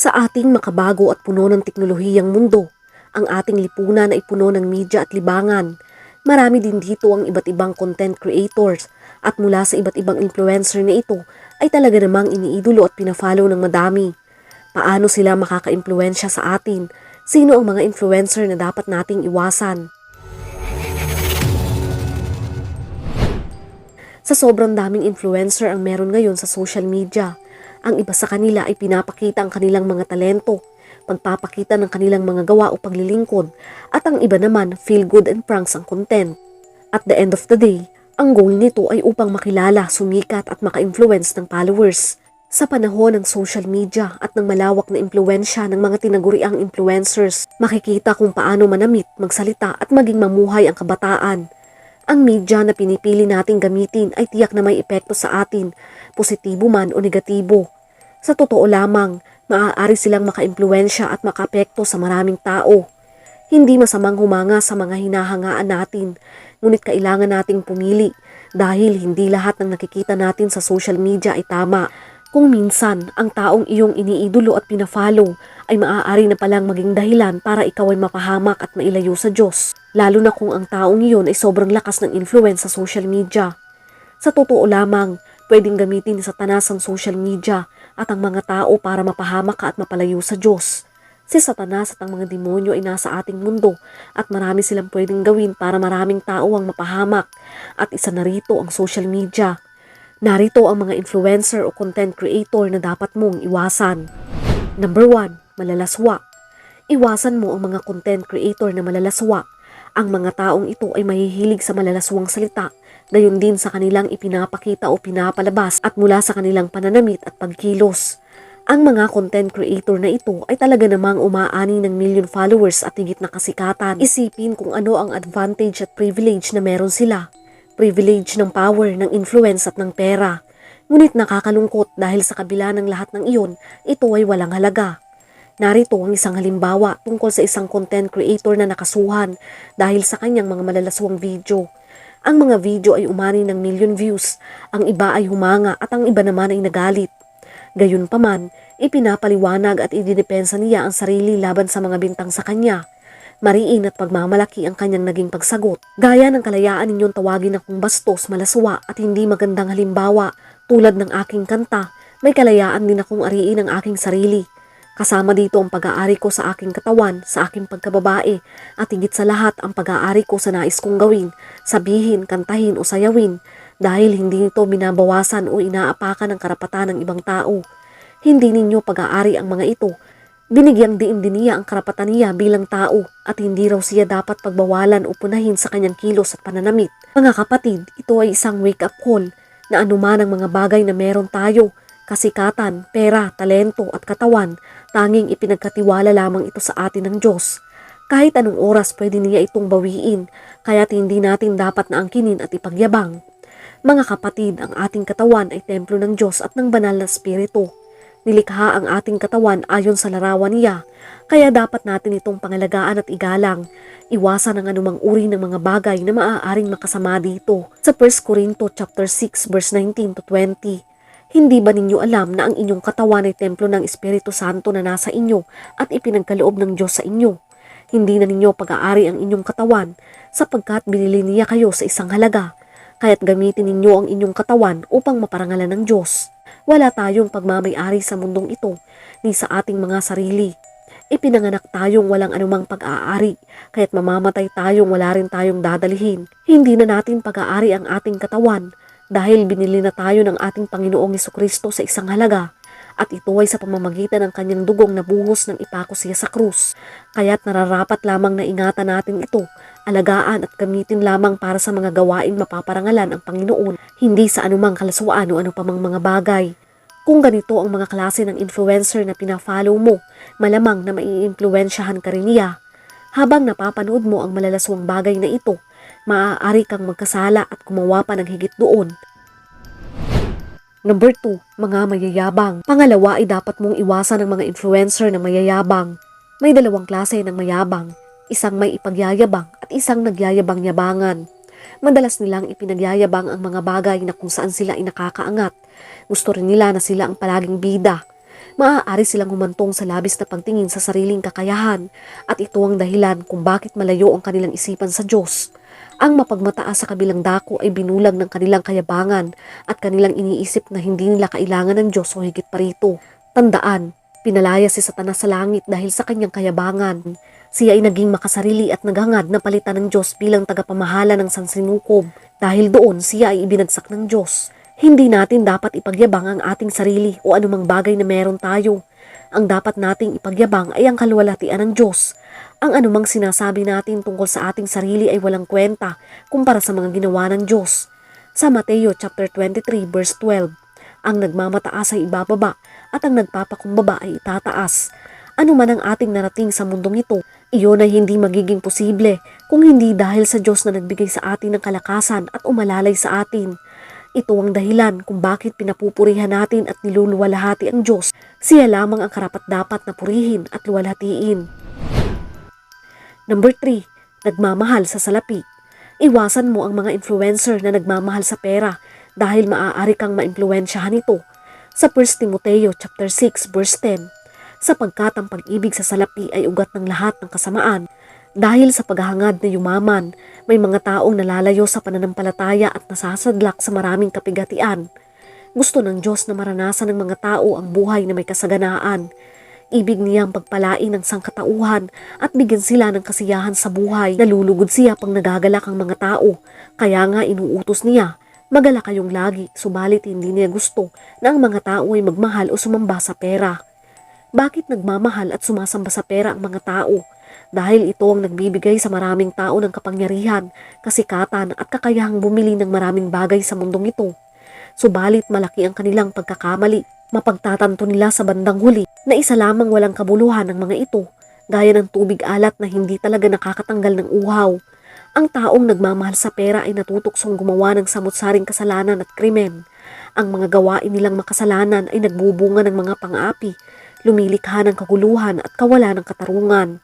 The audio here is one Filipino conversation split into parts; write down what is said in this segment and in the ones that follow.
Sa ating makabago at puno ng teknolohiyang mundo, ang ating lipunan ay puno ng media at libangan. Marami din dito ang iba't ibang content creators at mula sa iba't ibang influencer na ito ay talaga namang iniidolo at pinafollow ng madami. Paano sila makaka-impluensya sa atin? Sino ang mga influencer na dapat nating iwasan? Sa sobrang daming influencer ang meron ngayon sa social media, ang iba sa kanila ay pinapakita ang kanilang mga talento, pagpapakita ng kanilang mga gawa o paglilingkod, at ang iba naman feel good and pranks ang content. At the end of the day, ang goal nito ay upang makilala, sumikat at maka-influence ng followers. Sa panahon ng social media at ng malawak na impluensya ng mga tinaguriang influencers, makikita kung paano manamit, magsalita at maging mamuhay ang kabataan. Ang media na pinipili nating gamitin ay tiyak na may epekto sa atin, positibo man o negatibo. Sa totoo lamang, maaari silang makaimpluensya at makapekto sa maraming tao. Hindi masamang humanga sa mga hinahangaan natin, ngunit kailangan nating pumili dahil hindi lahat ng nakikita natin sa social media ay tama. Kung minsan, ang taong iyong iniidolo at pinafollow ay maaari na palang maging dahilan para ikaw ay mapahamak at mailayo sa Diyos. Lalo na kung ang taong iyon ay sobrang lakas ng influence sa social media. Sa totoo lamang, pwedeng gamitin ni Satanas ang social media at ang mga tao para mapahamak ka at mapalayo sa Diyos. Si Satanas at ang mga demonyo ay nasa ating mundo at marami silang pwedeng gawin para maraming tao ang mapahamak at isa na rito ang social media. Narito ang mga influencer o content creator na dapat mong iwasan. Number 1, malalaswa. Iwasan mo ang mga content creator na malalaswa. Ang mga taong ito ay mahihilig sa malalaswang salita, gayon din sa kanilang ipinapakita o pinapalabas at mula sa kanilang pananamit at pagkilos. Ang mga content creator na ito ay talaga namang umaani ng million followers at higit na kasikatan. Isipin kung ano ang advantage at privilege na meron sila privilege ng power, ng influence at ng pera. Ngunit nakakalungkot dahil sa kabila ng lahat ng iyon, ito ay walang halaga. Narito ang isang halimbawa tungkol sa isang content creator na nakasuhan dahil sa kanyang mga malalaswang video. Ang mga video ay umani ng million views, ang iba ay humanga at ang iba naman ay nagalit. Gayunpaman, ipinapaliwanag at ididepensa niya ang sarili laban sa mga bintang sa kanya mariin at pagmamalaki ang kanyang naging pagsagot. Gaya ng kalayaan ninyong tawagin akong bastos, malaswa at hindi magandang halimbawa tulad ng aking kanta, may kalayaan din akong ariin ang aking sarili. Kasama dito ang pag-aari ko sa aking katawan, sa aking pagkababae, at higit sa lahat ang pag-aari ko sa nais kong gawin, sabihin, kantahin o sayawin, dahil hindi nito binabawasan o inaapakan ang karapatan ng ibang tao. Hindi ninyo pag-aari ang mga ito Binigyang diin din niya ang karapatan niya bilang tao at hindi raw siya dapat pagbawalan o punahin sa kanyang kilos at pananamit. Mga kapatid, ito ay isang wake-up call na anuman ang mga bagay na meron tayo, kasikatan, pera, talento at katawan, tanging ipinagkatiwala lamang ito sa atin ng Diyos. Kahit anong oras pwede niya itong bawiin, kaya't hindi natin dapat na angkinin at ipagyabang. Mga kapatid, ang ating katawan ay templo ng Diyos at ng banal na spirito. Nilikha ang ating katawan ayon sa larawan niya, kaya dapat natin itong pangalagaan at igalang. Iwasan ang anumang uri ng mga bagay na maaaring makasama dito. Sa 1 Corinto chapter 6 verse 19 to 20. Hindi ba ninyo alam na ang inyong katawan ay templo ng Espiritu Santo na nasa inyo at ipinagkaloob ng Diyos sa inyo? Hindi na ninyo pag-aari ang inyong katawan sapagkat binili niya kayo sa isang halaga. Kaya't gamitin ninyo ang inyong katawan upang maparangalan ng Diyos. Wala tayong pagmamayari sa mundong ito ni sa ating mga sarili. Ipinanganak tayong walang anumang pag-aari, kaya't mamamatay tayong wala rin tayong dadalihin. Hindi na natin pag-aari ang ating katawan dahil binili na tayo ng ating Panginoong Kristo sa isang halaga at ito ay sa pamamagitan ng kanyang dugong na buhos ng ipako siya sa krus. Kaya't nararapat lamang na ingatan natin ito, alagaan at gamitin lamang para sa mga gawain mapaparangalan ang Panginoon, hindi sa anumang kalaswaan o ano pamang mga bagay. Kung ganito ang mga klase ng influencer na pinafollow mo, malamang na maiimpluensyahan ka rin niya. Habang napapanood mo ang malalaswang bagay na ito, maaari kang magkasala at gumawa pa ng higit doon. Number 2, mga mayayabang. Pangalawa ay dapat mong iwasan ang mga influencer na mayayabang. May dalawang klase ng mayabang, isang may ipagyayabang at isang nagyayabang-yabangan. Madalas nilang ipinagyayabang ang mga bagay na kung saan sila ay nakakaangat. Gusto rin nila na sila ang palaging bida. Maaari silang humantong sa labis na pagtingin sa sariling kakayahan at ito ang dahilan kung bakit malayo ang kanilang isipan sa Diyos. Ang mapagmataas sa kabilang dako ay binulag ng kanilang kayabangan at kanilang iniisip na hindi nila kailangan ng Diyos o higit pa rito. Tandaan, pinalaya si Satanas sa langit dahil sa kanyang kayabangan. Siya ay naging makasarili at naghangad na palitan ng Diyos bilang tagapamahala ng sansinukob. Dahil doon siya ay ibinagsak ng Diyos. Hindi natin dapat ipagyabang ang ating sarili o anumang bagay na meron tayo. Ang dapat nating ipagyabang ay ang kaluwalhatian ng Diyos. Ang anumang sinasabi natin tungkol sa ating sarili ay walang kwenta kumpara sa mga ginawa ng Diyos. Sa Mateo chapter 23 verse 12, ang nagmamataas ay ibababa at ang nagpapakumbaba ay itataas. Ano man ang ating narating sa mundong ito, iyon ay hindi magiging posible kung hindi dahil sa Diyos na nagbigay sa atin ng kalakasan at umalalay sa atin. Ito ang dahilan kung bakit pinapupurihan natin at niluluwalhati ang Diyos. Siya lamang ang karapat dapat na purihin at luwalhatiin. Number 3, nagmamahal sa salapi. Iwasan mo ang mga influencer na nagmamahal sa pera dahil maaari kang maimpluwensyahan ito. Sa 1 Timoteo chapter 6 verse 10, sapagkat ang pag-ibig sa salapi ay ugat ng lahat ng kasamaan. Dahil sa paghahangad na yumaman, may mga taong nalalayo sa pananampalataya at nasasadlak sa maraming kapigatian. Gusto ng Diyos na maranasan ng mga tao ang buhay na may kasaganaan. Ibig niyang pagpalain ng sangkatauhan at bigyan sila ng kasiyahan sa buhay. Nalulugod siya pang nagagalak ang mga tao. Kaya nga inuutos niya, magala kayong lagi, subalit hindi niya gusto na ang mga tao ay magmahal o sumamba sa pera. Bakit nagmamahal at sumasamba sa pera ang mga tao? Dahil ito ang nagbibigay sa maraming tao ng kapangyarihan, kasikatan at kakayahang bumili ng maraming bagay sa mundong ito. Subalit malaki ang kanilang pagkakamali. Mapagtatanto nila sa bandang huli na isa lamang walang kabuluhan ng mga ito, gaya ng tubig alat na hindi talaga nakakatanggal ng uhaw. Ang taong nagmamahal sa pera ay natutuksong gumawa ng samut-saring kasalanan at krimen. Ang mga gawain nilang makasalanan ay nagbubunga ng mga pang-api, lumilikha ng kaguluhan at kawalan ng katarungan.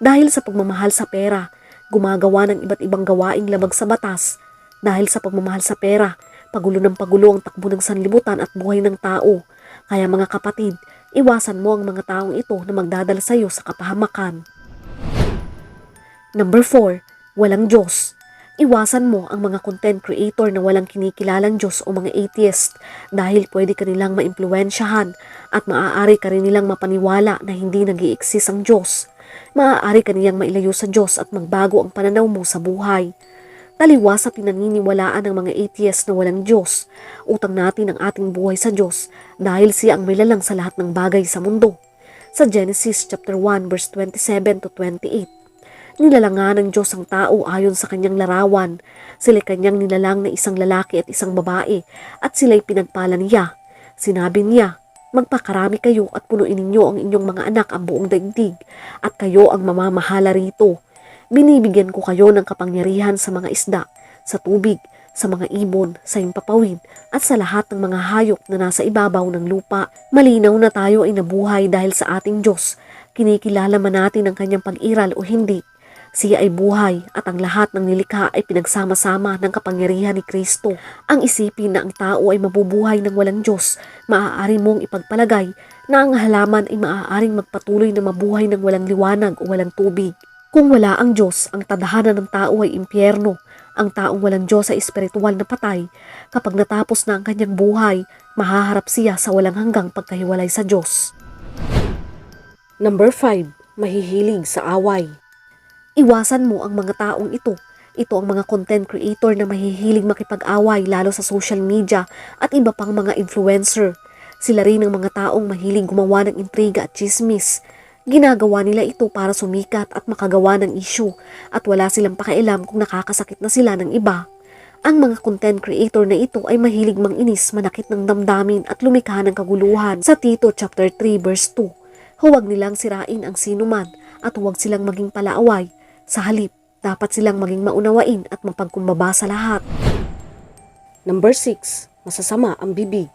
Dahil sa pagmamahal sa pera, gumagawa ng iba't ibang gawaing labag sa batas. Dahil sa pagmamahal sa pera, pagulo ng pagulo ang takbo ng sanlibutan at buhay ng tao. Kaya mga kapatid, iwasan mo ang mga taong ito na magdadala sa iyo sa kapahamakan. Number 4, walang Diyos. Iwasan mo ang mga content creator na walang kinikilalang Diyos o mga atheist dahil pwede ka nilang maimpluwensyahan at maaari ka rin nilang mapaniwala na hindi nag exist ang Diyos. Maaari ka niyang mailayo sa Diyos at magbago ang pananaw mo sa buhay. Taliwas sa pinaniniwalaan ng mga atheist na walang Diyos. Utang natin ang ating buhay sa Diyos dahil siya ang may sa lahat ng bagay sa mundo. Sa Genesis chapter 1 verse 27 to 28, Nilalangan ng Diyos ang tao ayon sa kanyang larawan. Sila'y kanyang nilalang na isang lalaki at isang babae at sila'y pinagpala niya. Sinabi niya, Magpakarami kayo at punuin ninyo ang inyong mga anak ang buong daigdig at kayo ang mamamahala rito. Binibigyan ko kayo ng kapangyarihan sa mga isda, sa tubig, sa mga ibon, sa impapawid at sa lahat ng mga hayop na nasa ibabaw ng lupa. Malinaw na tayo ay nabuhay dahil sa ating Diyos. Kinikilala man natin ang kanyang pag-iral o hindi. Siya ay buhay at ang lahat ng nilikha ay pinagsama-sama ng kapangyarihan ni Kristo. Ang isipin na ang tao ay mabubuhay ng walang Diyos, maaari mong ipagpalagay na ang halaman ay maaaring magpatuloy na mabuhay ng walang liwanag o walang tubig. Kung wala ang Diyos, ang tadhana ng tao ay impyerno. Ang taong walang Diyos ay espiritual na patay. Kapag natapos na ang kanyang buhay, mahaharap siya sa walang hanggang pagkahiwalay sa Diyos. Number 5. Mahihilig sa away. Iwasan mo ang mga taong ito. Ito ang mga content creator na mahihilig makipag-away lalo sa social media at iba pang mga influencer. Sila rin ang mga taong mahilig gumawa ng intriga at chismis. Ginagawa nila ito para sumikat at makagawa ng issue at wala silang pakialam kung nakakasakit na sila ng iba. Ang mga content creator na ito ay mahilig manginis, manakit ng damdamin at lumikha ng kaguluhan. Sa Tito chapter 3 verse 2, huwag nilang sirain ang sinuman at huwag silang maging palaaway. Sa halip, dapat silang maging maunawain at mapagkumbaba sa lahat. Number 6. Masasama ang bibig.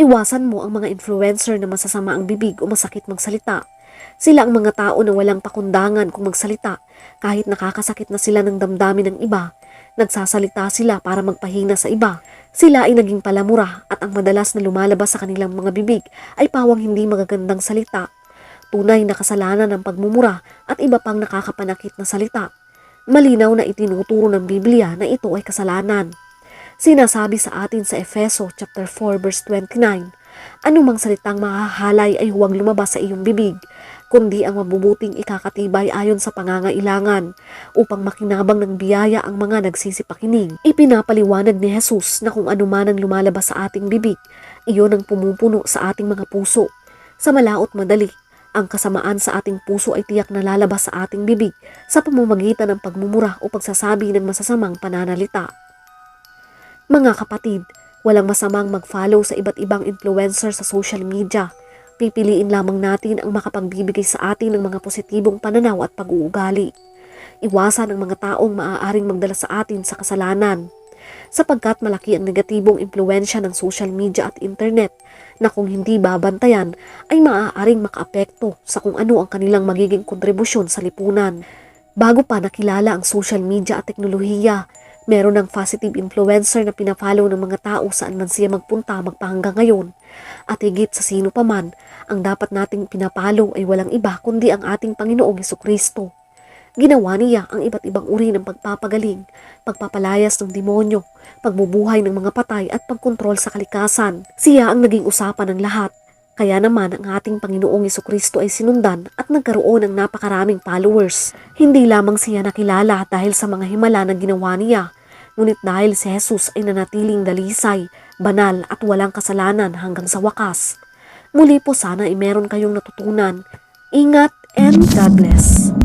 Iwasan mo ang mga influencer na masasama ang bibig o masakit magsalita. Sila ang mga tao na walang pakundangan kung magsalita kahit nakakasakit na sila ng damdamin ng iba. Nagsasalita sila para magpahina sa iba. Sila ay naging palamura at ang madalas na lumalabas sa kanilang mga bibig ay pawang hindi magagandang salita. Tunay na kasalanan ng pagmumura at iba pang nakakapanakit na salita. Malinaw na itinuturo ng Biblia na ito ay kasalanan. Sinasabi sa atin sa Efeso chapter 4 verse 29, anumang salitang mahahalay ay huwag lumabas sa iyong bibig, kundi ang mabubuting ikakatibay ayon sa pangangailangan upang makinabang ng biyaya ang mga nagsisipakinig. Ipinapaliwanag ni Jesus na kung ano man ang lumalabas sa ating bibig, iyon ang pumupuno sa ating mga puso. Sa malaot madali, ang kasamaan sa ating puso ay tiyak na lalabas sa ating bibig sa pamamagitan ng pagmumura o pagsasabi ng masasamang pananalita. Mga kapatid, walang masamang mag-follow sa iba't ibang influencer sa social media. Pipiliin lamang natin ang makapagbibigay sa atin ng mga positibong pananaw at pag-uugali. Iwasan ang mga taong maaaring magdala sa atin sa kasalanan. Sapagkat malaki ang negatibong impluensya ng social media at internet na kung hindi babantayan ay maaaring makaapekto sa kung ano ang kanilang magiging kontribusyon sa lipunan. Bago pa nakilala ang social media at teknolohiya, meron ng positive influencer na pinafollow ng mga tao saan man siya magpunta magpahanggang ngayon. At higit sa sino pa man, ang dapat nating pinapalo ay walang iba kundi ang ating Panginoong Kristo. Ginawa niya ang iba't ibang uri ng pagpapagaling, pagpapalayas ng demonyo, pagbubuhay ng mga patay at pagkontrol sa kalikasan. Siya ang naging usapan ng lahat. Kaya naman ang ating Panginoong Heso Kristo ay sinundan at nagkaroon ng napakaraming followers. Hindi lamang siya nakilala dahil sa mga himala na ginawa niya, ngunit dahil si Jesus ay nanatiling dalisay, banal at walang kasalanan hanggang sa wakas. Muli po sana ay meron kayong natutunan. Ingat and God bless.